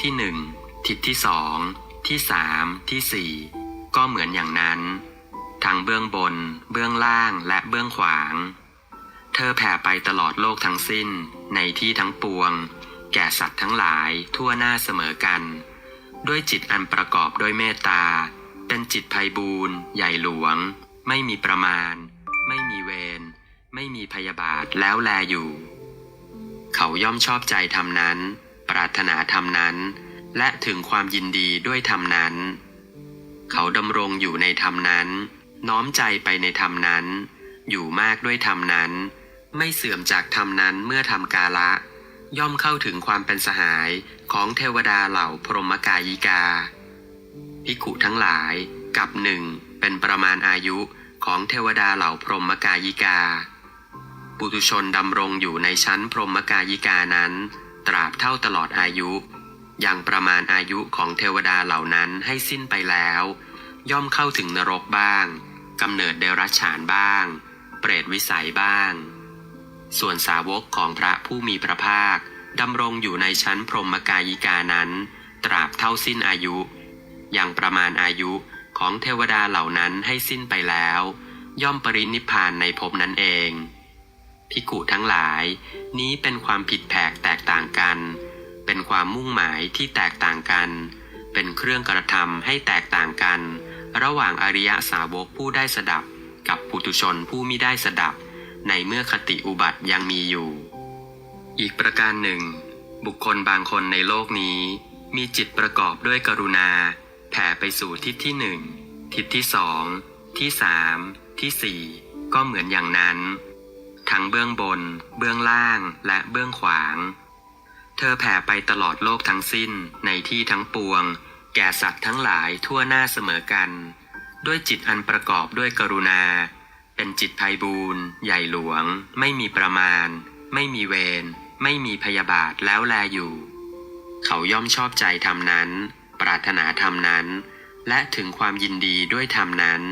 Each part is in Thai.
ที่หนึ่งทิศที่สองที่สามที่สี่ก็เหมือนอย่างนั้น ทั้งเบื้องบน เบื้องล่างและเบื้องขวาง เธอแผ่ไปตลอดโลกทั้งสิ้นในที่ทั้งปวง แก่สัตว์ทั้งหลายทั่วหน้าเสมอกัน ด้วยจิตอันประกอบด้วยเมตตา เป็นจิตไพบูรณ์ใหญ่หลวง ไม่มีประมาณ ไม่มีเวรไม่มีพยาบาทแล้วแลอยู่ เขาย่อมชอบใจธรรมนั้น รารถนาธรรมนั้น และถึงความยินดีด้วยธรรมนั้น เขาดำรงอยู่ในธรรมนั้น น้อมใจไปในธรรมนั้น อยู่มากด้วยธรรมนั้น ไม่เสื่อมจากธรรมนั้นเมื่อทำกาละ ย่อมเข้าถึงความเป็นสหายของเทวดาเหล่าพรหมกายิกาภิกขุทั้งหลายกับหนึ่งเป็นประมาณอายุของเทวดาเหล่าพรหมกายิกา ปุตุชนดำรงอยู่ในชั้นพรหมกายิกานั้น ตราบเท่าตลอดอายุ อย่างประมาณอายุของเทวดาเหล่านั้นให้สิ้นไปแล้ว ย่อมเข้าถึงนรกบ้างกำเนิดเดรัจฉานบ้าง เปรตวิสัยบ้าง ส่วนสาวกของพระผู้มีพระภาคดำรงอยู่ในชั้นพรหมกายิกานั้น ตราบเท่าสิ้นอายุ อย่างประมาณอายุของเทวดาเหล่านั้นให้สิ้นไปแล้ว ย่อมปรินิพพานในภพนั้นเอง พิกุทั้งหลาย นี้เป็นความผิดแผกแตกต่างกัน เป็นความมุ่งหมายที่แตกต่างกัน เป็นเครื่องกระทำให้แตกต่างกัน ระหว่างอริยสาวกผู้ได้สดับ กับปุตุชนผู้มิได้สดับ ในเมื่อคติอุบัติยังมีอยู่ อีกประการหนึ่ง บุคคลบางคนในโลกนี้ มีจิตประกอบด้วยกรุณา แผ่ไปสู่ทิศที่หนึ่งทิศที่สองที่สามที่สี่ก็เหมือนอย่างนั้น ทั้งเบื้องบน เบื้องล่าง และเบื้องขวาง เธอแผ่ไปตลอดโลกทั้งสิ้นในที่ทั้งปวง แก่สัตว์ทั้งหลายทั่วหน้าเสมอกัน ด้วยจิตอันประกอบด้วยกรุณา เป็นจิตไพบูรณ์ใหญ่หลวง ไม่มีประมาณ ไม่มีเวร ไม่มีพยาบาทแล้วแลอยู่ เขาย่อมชอบใจธรรมนั้น ปรารถนาธรรมนั้น และถึงความยินดีด้วยธรรมนั้น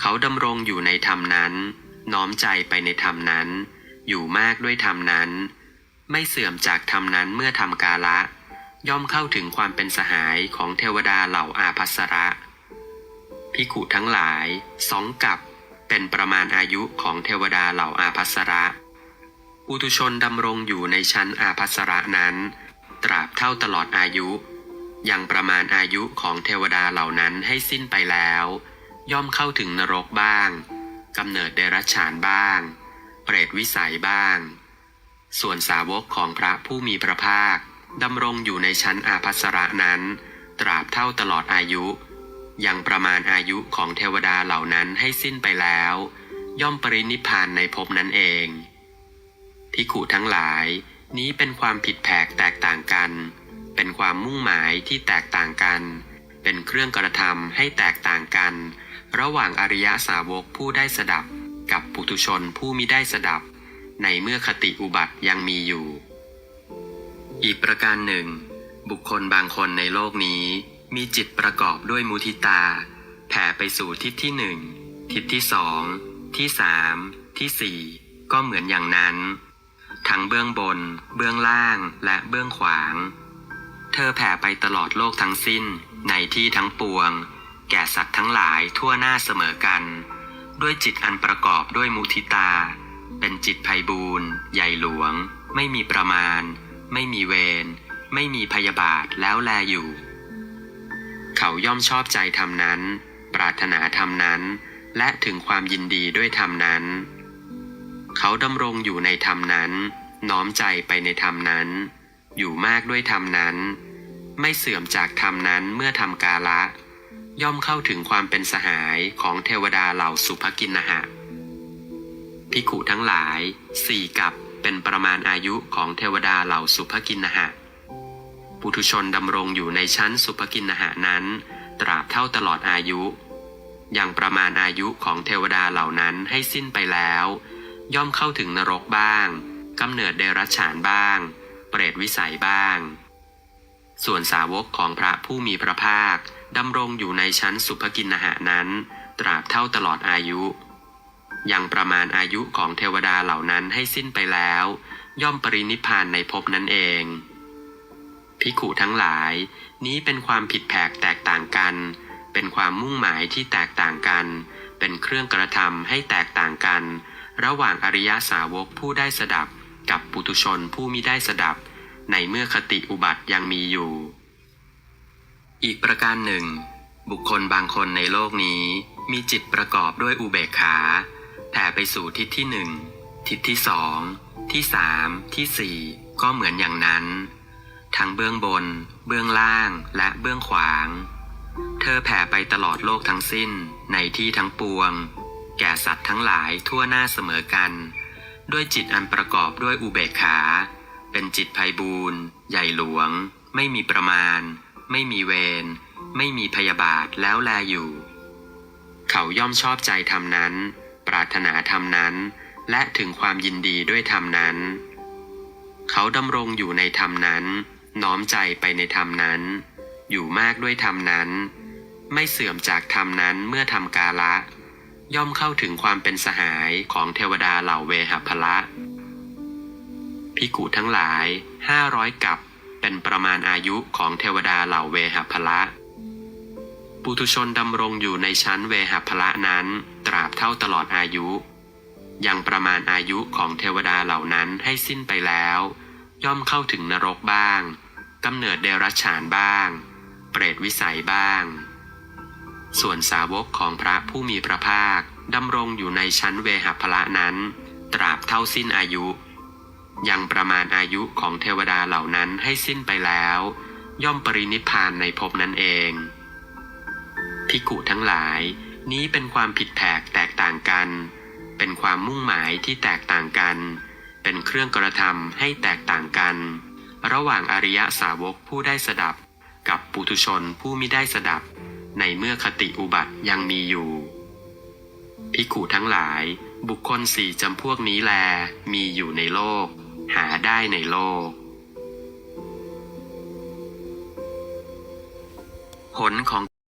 เขาดำรงอยู่ในธรรมนั้น น้อมใจไปในธรรมนั้น อยู่มากด้วยธรรมนั้น ไม่เสื่อมจากธรรมนั้นเมื่อทำกาละ ย่อมเข้าถึงความเป็นสหายของเทวดาเหล่าอาภัสระ พิขุทั้งหลายสองกับเป็นประมาณอายุของเทวดาเหล่าอาภัสระ อุตุชนดำรงอยู่ในชั้นอาภัสระนั้น ตราบเท่าตลอดอายุ ยังประมาณอายุของเทวดาเหล่านั้นให้สิ้นไปแล้ว ย่อมเข้าถึงนรกบ้าง กำเนิดเดรัจฉานบ้าง เปรตวิสัยบ้าง ส่วนสาวกของพระผู้มีพระภาคดำรงอยู่ในชั้นอาภัสระนั้น ตราบเท่าตลอดอายุ ยังประมาณอายุของเทวดาเหล่านั้นให้สิ้นไปแล้ว ย่อมปรินิพานในภพนั้นเองพิขุทั้งหลาย นี้เป็นความผิดแผกแตกต่างกัน เป็นความมุ่งหมายที่แตกต่างกัน เป็นเครื่องกระทำให้แตกต่างกัน ระหว่างอริยสาวกผู้ได้สดับกับปุถุชนผู้มิได้สดับ ในเมื่อคติอุบัติยังมีอยู่ อีกประการหนึ่ง บุคคลบางคนในโลกนี้มีจิตประกอบด้วยมุทิตา แผ่ไปสู่ทิศที่หนึ่งทิศที่สองที่สามที่สี่ก็เหมือนอย่างนั้น ทั้งเบื้องบน เบื้องล่างและเบื้องขวาง เธอแผ่ไปตลอดโลกทั้งสิ้นในที่ทั้งปวง แก่สัตว์ทั้งหลายทั่วหน้าเสมอกัน ด้วยจิตอันประกอบด้วยมุทิตา เป็นจิตไพบูรณ์ใหญ่หลวง ไม่มีประมาณ ไม่มีเวรไม่มีพยาบาทแล้วแลอยู่ เขาย่อมชอบใจธรรมนั้น ปรารถนาธรรมนั้น และถึงความยินดีด้วยธรรมนั้น เขาดำรงอยู่ในธรรมนั้น น้อมใจไปในธรรมนั้น อยู่มากด้วยธรรมนั้น ไม่เสื่อมจากธรรมนั้นเมื่อทำกาละ ย่อมเข้าถึงความเป็นสหายของเทวดาเหล่าสุภกินนหะพิขุทั้งหลายสี่กับเป็นประมาณอายุของเทวดาเหล่าสุภกินนหะปุถุชนดำรงอยู่ในชั้นสุภกินนหะนั้น ตราบเท่าตลอดอายุ อย่างประมาณอายุของเทวดาเหล่านั้นให้สิ้นไปแล้ว ย่อมเข้าถึงนรกบ้างกำเนิดเดรัจฉานบ้าง เปรตวิสัยบ้าง ส่วนสาวกของพระผู้มีพระภาค ดำรงอยู่ในชั้นสุภกินนหะนั้น ตราบเท่าตลอดอายุ ยังประมาณอายุของเทวดาเหล่านั้นให้สิ้นไปแล้ว ย่อมปรินิพานในภพนั้นเองภิขุทั้งหลาย นี้เป็นความผิดแผกแตกต่างกัน เป็นความมุ่งหมายที่แตกต่างกัน เป็นเครื่องกระทำให้แตกต่างกัน ระหว่างอริยสาวกผู้ได้สดับ กับปุถุชนผู้มิได้สดับ ในเมื่อคติอุบัติยังมีอยู่ อีกประการหนึ่ง บุคคลบางคนในโลกนี้มีจิตประกอบด้วยอุเบกขาแผ่ไปสู่ทิศที่หนึ่งทิศที่สองที่สามที่สี่ก็เหมือนอย่างนั้น ทั้งเบื้องบน เบื้องล่างและเบื้องขวาง เธอแผ่ไปตลอดโลกทั้งสิ้นในที่ทั้งปวง แก่สัตว์ทั้งหลายทั่วหน้าเสมอกัน ด้วยจิตอันประกอบด้วยอุเบกขา เป็นจิตไพบูรณ์ใหญ่หลวง ไม่มีประมาณ ไม่มีเวร ไม่มีพยาบาทแล้วแลอยู่ เขาย่อมชอบใจธรรมนั้น ปรารถนาธรรมนั้น และถึงความยินดีด้วยธรรมนั้น เขาดำรงอยู่ในธรรมนั้น น้อมใจไปในธรรมนั้น อยู่มากด้วยธรรมนั้น ไม่เสื่อมจากธรรมนั้นเมื่อทำกาละ ย่อมเข้าถึงความเป็นสหายของเทวดาเหล่าเวหพละพิกุทั้งหลายห้าร้อยกับ เป็นประมาณอายุของเทวดาเหล่าเวหพละ ปุถุชนดำรงอยู่ในชั้นเวหพละนั้น ตราบเท่าตลอดอายุ ยังประมาณอายุของเทวดาเหล่านั้นให้สิ้นไปแล้ว ย่อมเข้าถึงนรกบ้างกำเนิดเดรัจฉานบ้าง เปรตวิสัยบ้าง ส่วนสาวกของพระผู้มีพระภาคดำรงอยู่ในชั้นเวหพละนั้น ตราบเท่าสิ้นอายุ ยังประมาณอายุของเทวดาเหล่านั้นให้สิ้นไปแล้ว ย่อมปรินิพานในภพนั้นเองพิกุทั้งหลาย นี้เป็นความผิดแผกแตกต่างกัน เป็นความมุ่งหมายที่แตกต่างกัน เป็นเครื่องกระทำให้แตกต่างกัน ระหว่างอริยสาวกผู้ได้สดับ กับปุถุชนผู้มิได้สดับ ในเมื่อคติอุบัติยังมีอยู่พิกุทั้งหลาย บุคคลสี่จำพวกนี้แลมีอยู่ในโลก หาได้ในโลก ผลของ